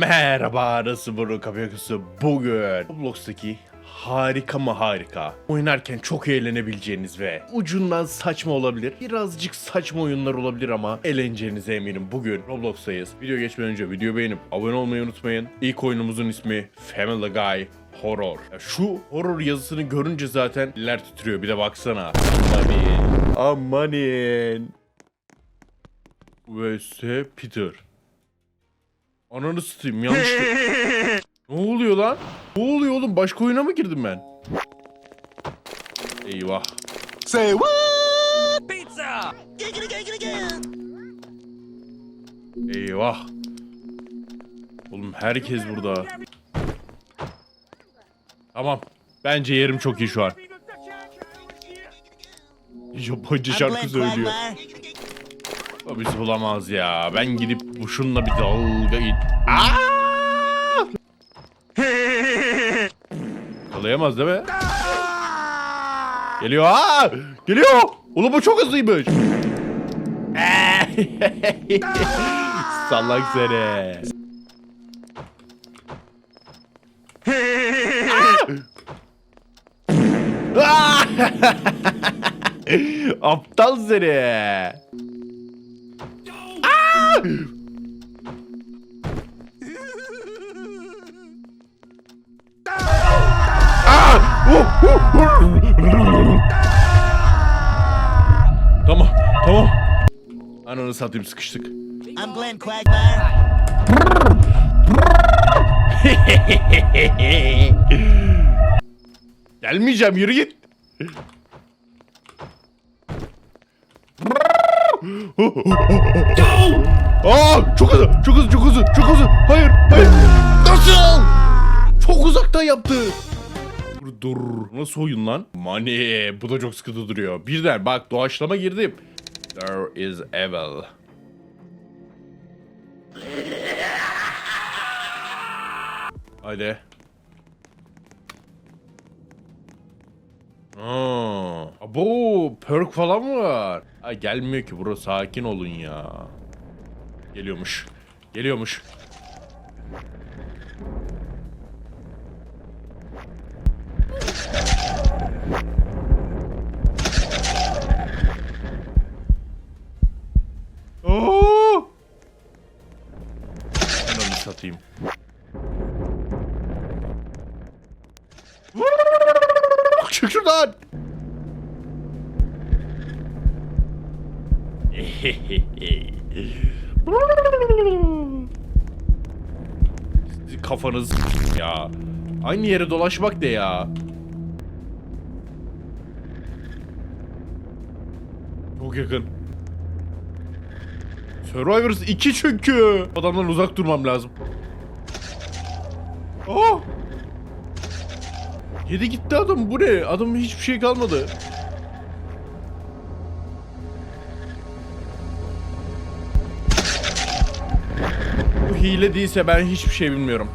Merhaba nasıl bunu kapıyorkusu bugün Roblox'taki harika mı harika oynarken çok eğlenebileceğiniz ve ucundan saçma olabilir birazcık saçma oyunlar olabilir ama eğleneceğinize eminim. Bugün Roblox'tayız. Video geçmeden önce video beğenip abone olmayı unutmayın. İlk oyunumuzun ismi Family Guy Horror. Ya şu horror yazısını görünce zaten eller titriyor. Bir de baksana. Amanin Amanin vs Peter Ananı satayım yanlışlıkla. ne oluyor lan? Ne oluyor oğlum? Başka oyuna mı girdim ben? Eyvah. Say what? Pizza! Eyvah. Oğlum herkes burada. Tamam. Bence yerim çok iyi şu an. Japonca şarkı söylüyor. O bulamaz ya. Ben gidip bu şunla bir dalga it. Aa! Yakalayamaz değil mi? Geliyor. Aa! Geliyor. Oğlum bu çok hızlıymış. Salak seni. Aptal seni. Tamam, tamam. Ananı satayım sıkıştık. I'm Glenn Quagmire. Gelmeyeceğim yürü git. Aa, çok hızlı, çok hızlı, çok hızlı, çok hızlı. Hayır, hayır. Nasıl? Çok uzaktan yaptı. Dur, dur. Nasıl oyun lan? Mani, bu da çok sıkıntı duruyor. Birden bak doğaçlama girdim. There is evil. Haydi. Aa, abo perk falan mı var? Ha, gelmiyor ki bro sakin olun ya. Geliyormuş. Geliyormuş. Oo! Ben onu satayım. Çık şuradan. Kafanız ya. Aynı yere dolaşmak ne ya? Çok yakın. Survivors 2 çünkü. Adamdan uzak durmam lazım. Oh! Yedi gitti adam bu ne? Adamın hiçbir şey kalmadı. Bu hile değilse ben hiçbir şey bilmiyorum.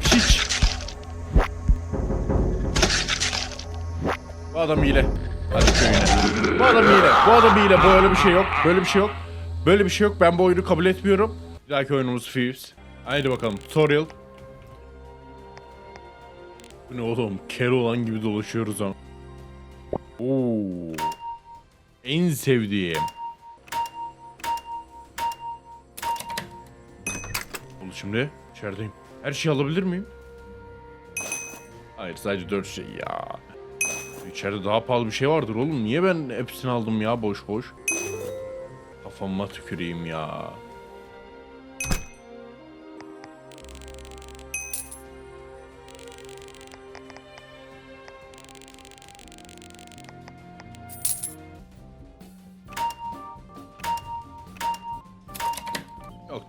Hiç. Bu adam hile. Hadi köyüne. Bu adam hile. Bu adam hile. Böyle bir şey yok. Böyle bir şey yok. Böyle bir şey yok. Ben bu oyunu kabul etmiyorum. Bir dahaki oyunumuz Thieves. Haydi bakalım. Tutorial. Bu ne oğlum? Ker olan gibi dolaşıyoruz ama. Oo. En sevdiğim. Oldu şimdi. İçerideyim. Her şeyi alabilir miyim? Hayır sadece dört şey ya. İçeride daha pahalı bir şey vardır oğlum. Niye ben hepsini aldım ya boş boş? Kafama tüküreyim ya.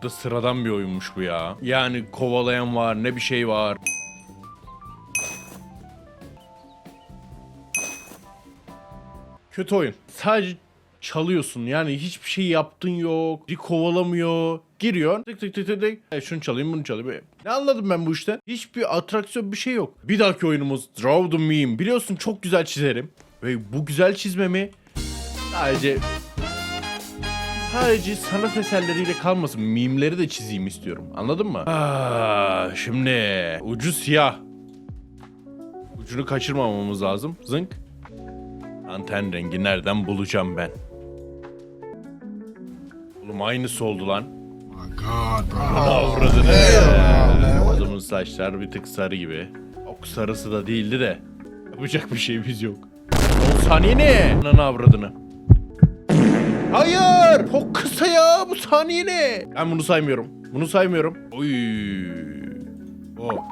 Da sıradan bir oyunmuş bu ya. Yani kovalayan var, ne bir şey var. Kötü oyun. Sadece çalıyorsun. Yani hiçbir şey yaptın yok. Bir kovalamıyor. Giriyor. Tık tık tık tık. E, şunu çalayım bunu çalayım. Ne anladım ben bu işten? Hiçbir atraksiyon bir şey yok. Bir dahaki oyunumuz Draw the Meme. Biliyorsun çok güzel çizerim. Ve bu güzel çizmemi sadece sadece sanat eserleriyle kalmasın. Mimleri de çizeyim istiyorum. Anladın mı? Aa, şimdi ucu siyah. Ucunu kaçırmamamız lazım. Zınk. Anten rengi nereden bulacağım ben? Oğlum aynısı oldu lan. My God, bro. Avradını. Adamın saçlar bir tık sarı gibi. Ok sarısı da değildi de. Yapacak bir şeyimiz yok. 10 saniye ne? Ananı avradını. Hayır! Çok kısa ya bu saniye ne? Ben bunu saymıyorum. Bunu saymıyorum. Oy. Oh.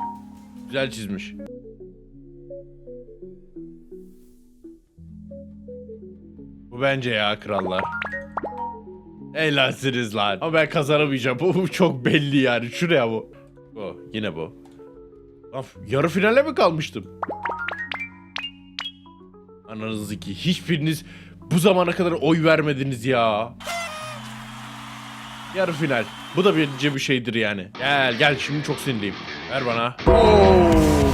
Güzel çizmiş. Bu bence ya krallar. Eğlensiniz lan. Ama ben kazanamayacağım. Bu, çok belli yani. Şuraya bu. Bu. Yine bu. Lan yarı finale mi kalmıştım? Ananızı ki hiçbiriniz bu zamana kadar oy vermediniz ya. Yarı final. Bu da bence bir şeydir yani. Gel gel şimdi çok sinirliyim. Ver bana. Oo,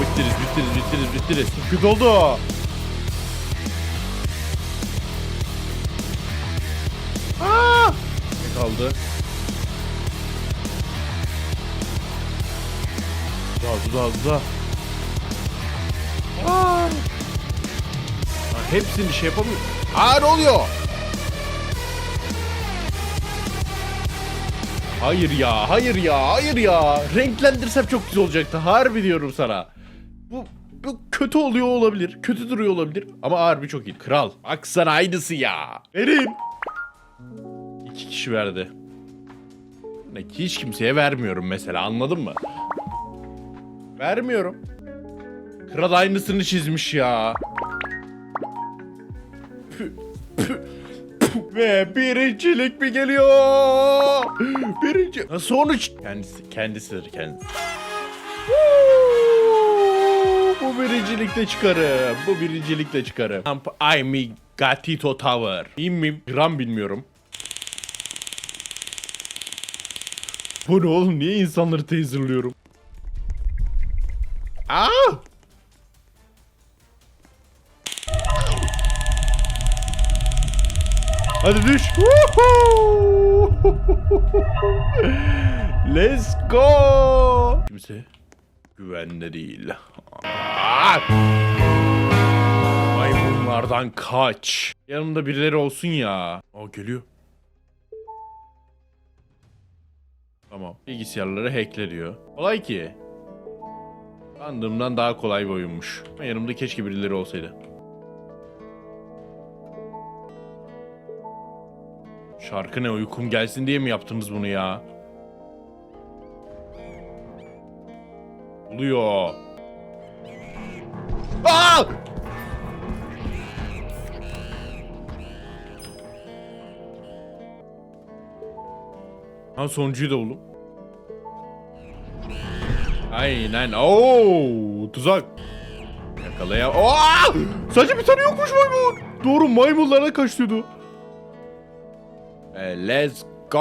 bittiriz bittiriz bittiriz bittiriz. Kötü oldu. Aa! Ne kaldı? Dudağı dudağı dudağı. Hepsini şey yapamıyor. Ne oluyor? Hayır ya, hayır ya, hayır ya. Renklendirsem çok güzel olacaktı. Harbi diyorum sana. Bu, bu kötü oluyor olabilir. Kötü duruyor olabilir. Ama harbi çok iyi. Kral. Baksana aynısı ya. Verin. İki kişi verdi. Ne ki hiç kimseye vermiyorum mesela anladın mı? Vermiyorum. Kral aynısını çizmiş ya. Ve birincilik mi geliyor? Birinci. Sonuç. Kendisi, kendisidir kendisi. Bu birincilikte çıkarım. Bu birincilikte çıkarım. I mi Gatito Tower. Mim mi? Gram bilmiyorum. Bu ne oğlum? Niye insanları taserlıyorum? Aa! Hadi düş. Let's go. Kimse güvende değil. Aa! Maymunlardan kaç. Yanımda birileri olsun ya. O geliyor. Tamam. Bilgisayarları hackle diyor. Kolay ki. Sandığımdan daha kolay bir oyunmuş. Yanımda keşke birileri olsaydı. Şarkı ne uykum gelsin diye mi yaptınız bunu ya? Oluyor. Aa! Ha sonuncuyu da buldum. Aynen. Oo, tuzak. Yakalaya. Aa! Sadece bir tane yokmuş maymun. Doğru maymunlara kaçıyordu. E, let's go.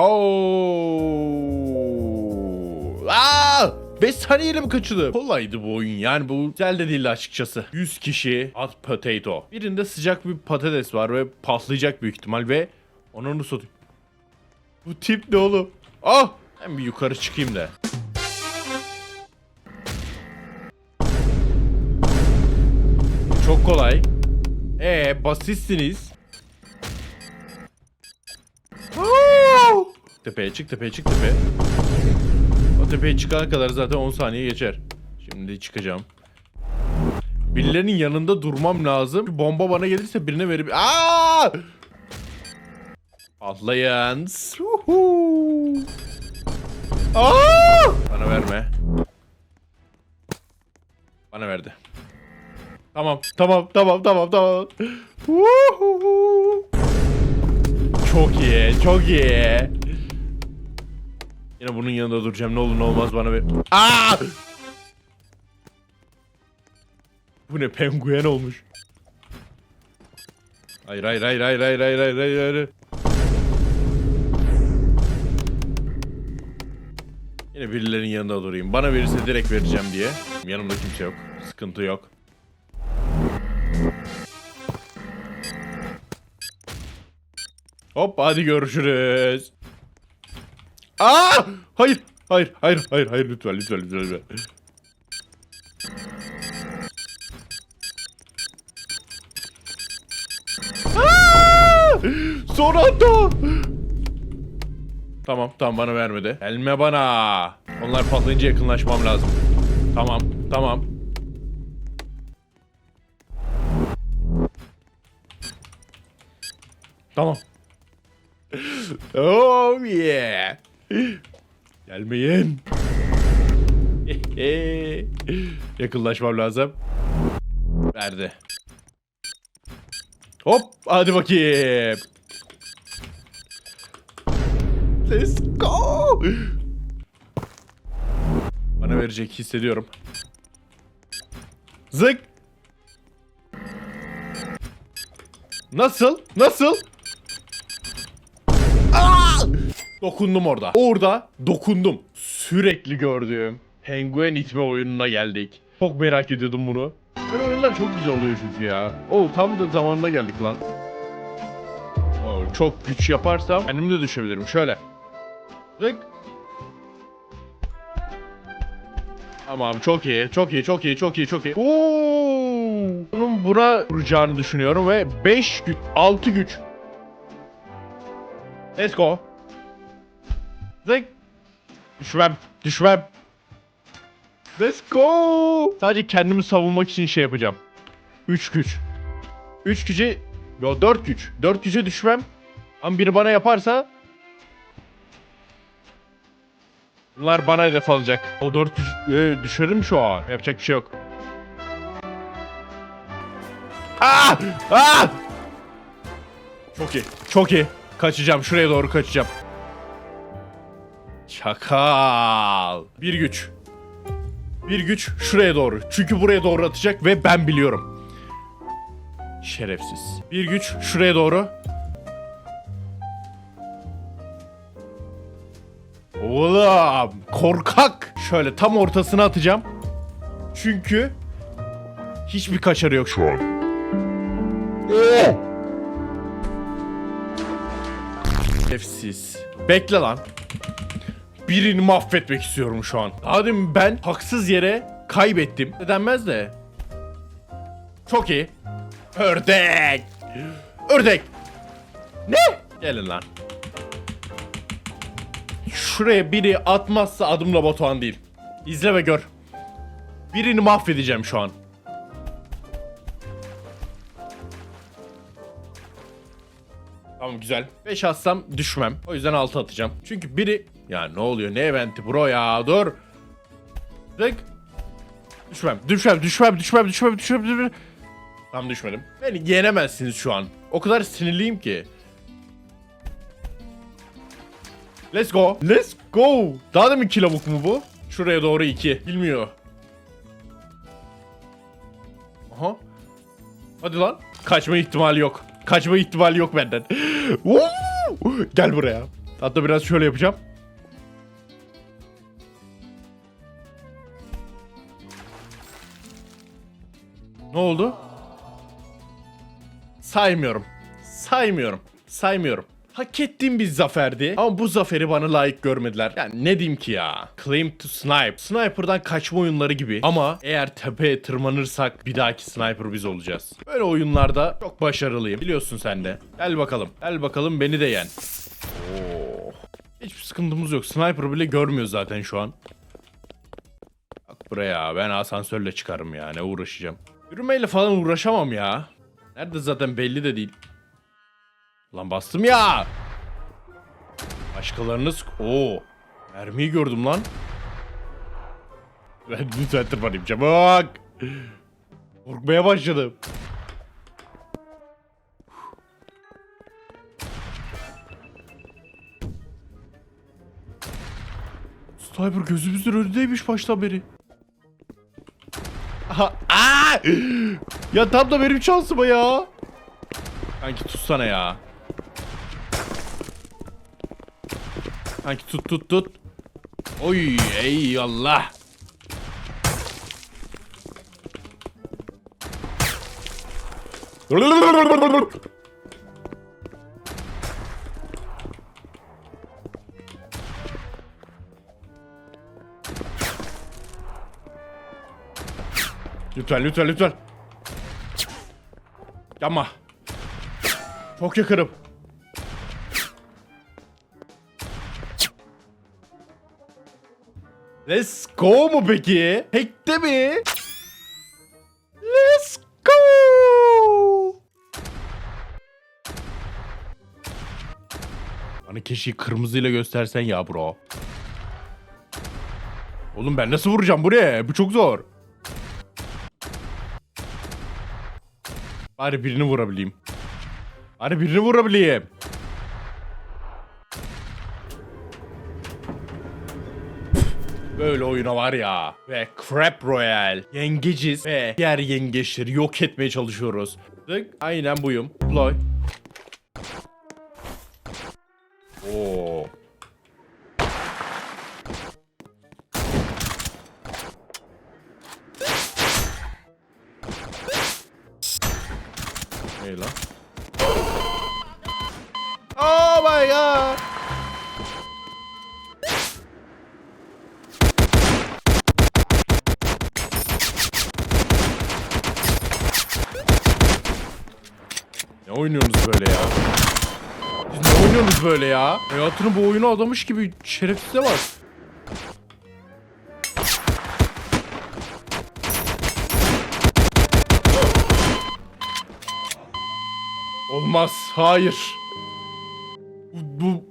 Aa! 5 saniyeyle mi kaçırdı? Kolaydı bu oyun yani bu güzel de değildi açıkçası. 100 kişi at potato. Birinde sıcak bir patates var ve patlayacak büyük ihtimal ve onu satayım. Bu tip ne oğlum? Ah! Ben bir yukarı çıkayım da. Çok kolay. Ee basitsiniz. Tepeye çık tepeye çık tepeye. O tepeye çıkana kadar zaten 10 saniye geçer. Şimdi çıkacağım. Birilerinin yanında durmam lazım. Bir bomba bana gelirse birine verip... Aa! Patlayan. Aa! Bana verme. Bana verdi. Tamam, tamam, tamam, tamam, tamam. Çok iyi, çok iyi. Yine bunun yanında duracağım. Ne olur ne olmaz bana ver. Aa! Bu ne penguen olmuş. Hayır hayır hayır hayır hayır hayır hayır hayır hayır. Yine birilerinin yanında durayım. Bana verirse direkt vereceğim diye. Yanımda kimse yok. Sıkıntı yok. Hop hadi görüşürüz. Aa! Hayır. Hayır, hayır, hayır, hayır lütfen, lütfen, lütfen. lütfen. Aa! Tamam, tamam bana vermedi. Gelme bana. Onlar patlayınca yakınlaşmam lazım. Tamam, tamam. Tamam. Oh yeah. Gelmeyin. Yakınlaşmam lazım. Verdi. Hop hadi bakayım. Let's go. Bana verecek hissediyorum. Zık. Nasıl? Nasıl? Dokundum orada. Orada dokundum. Sürekli gördüğüm penguen itme oyununa geldik. Çok merak ediyordum bunu. Böyle oyunlar çok güzel oluyor çünkü ya. Oo tam da zamanında geldik lan. Oo, çok güç yaparsam kendim de düşebilirim. Şöyle. Zık. Tamam çok iyi, çok iyi, çok iyi, çok iyi, çok iyi. Oo! Bunun buna vuracağını düşünüyorum ve 5 güç, 6 güç. Let's go. Zık. Düşmem, düşmem. Let's go. Sadece kendimi savunmak için şey yapacağım. 3 güç. 3 güce, yo 4 güç. 4 güce düşmem. Ama biri bana yaparsa Bunlar bana hedef alacak. O 4 düş e, düşerim şu an. Yapacak bir şey yok. Aa! Aa! Çok iyi. Çok iyi. Kaçacağım. Şuraya doğru kaçacağım. Çakal. Bir güç. Bir güç şuraya doğru. Çünkü buraya doğru atacak ve ben biliyorum. Şerefsiz. Bir güç şuraya doğru. Oğlum korkak. Şöyle tam ortasına atacağım. Çünkü hiçbir kaçarı yok şu an. Şerefsiz. Bekle lan. Birini mahvetmek istiyorum şu an. Adem ben haksız yere kaybettim. Denmez de. Çok iyi. Ördek. Ördek. Ne? Gelin lan. Şuraya biri atmazsa adımla Batuhan değil. İzle ve gör. Birini mahvedeceğim şu an. Tamam güzel. 5 atsam düşmem. O yüzden 6 atacağım. Çünkü biri... Ya ne oluyor ne eventi bro ya dur. Tık. Düşmem. Düşmem. Düşmem. Düşmem. Düşmem. Düşmem. düşmem. Tam düşmedim. Beni yenemezsiniz şu an. O kadar sinirliyim ki. Let's go. Let's go. Daha da mı kilavuk mu bu? Şuraya doğru 2. Bilmiyor. Aha. Hadi lan. Kaçma ihtimali yok. Kaçma ihtimali yok benden. Gel buraya. Hatta biraz şöyle yapacağım. Ne oldu? Saymıyorum. Saymıyorum. Saymıyorum. Hak ettiğim bir zaferdi ama bu zaferi bana layık görmediler. Yani ne diyeyim ki ya? Claim to snipe. Sniper'dan kaçma oyunları gibi ama eğer tepeye tırmanırsak bir dahaki sniper biz olacağız. Böyle oyunlarda çok başarılıyım. Biliyorsun sen de. Gel bakalım. Gel bakalım beni de yen. Oo. Hiçbir sıkıntımız yok. Sniper bile görmüyor zaten şu an. Bak buraya ben asansörle çıkarım ya ne uğraşacağım. Yürümeyle falan uğraşamam ya. Nerede zaten belli de değil. Lan bastım ya. Başkalarınız... Oo. Mermiyi gördüm lan. Ben lütfen tırmanayım çabuk. Korkmaya başladım. Sniper gözümüzün önündeymiş baştan beri. Aha, aa! Ya tam da benim şansıma ya. Kanki tutsana ya. Kanki tut tut tut. Oy eyvallah. Lütfen lütfen lütfen. Yapma. Çok yakınım. Let's go mu peki? Hack'te mi? Let's go. Bana keşke kırmızıyla göstersen ya bro. Oğlum ben nasıl vuracağım buraya? Bu çok zor. Bari birini vurabileyim. Bari birini vurabileyim. Böyle oyuna var ya. Ve Crab Royale. Yengeciz ve diğer yengeçleri yok etmeye çalışıyoruz. Aynen buyum. Deploy. Ne oynuyorsunuz böyle ya? Siz ne oynuyorsunuz böyle ya? Hayatını bu oyuna adamış gibi şerefsize bak. Olmaz. Hayır. Bu, bu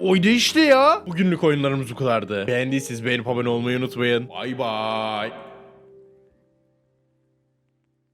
o- oynayışlı ya. Bugünlük oyunlarımız bu kadardı. Beğendiyseniz beğenip abone olmayı unutmayın. Bay bay.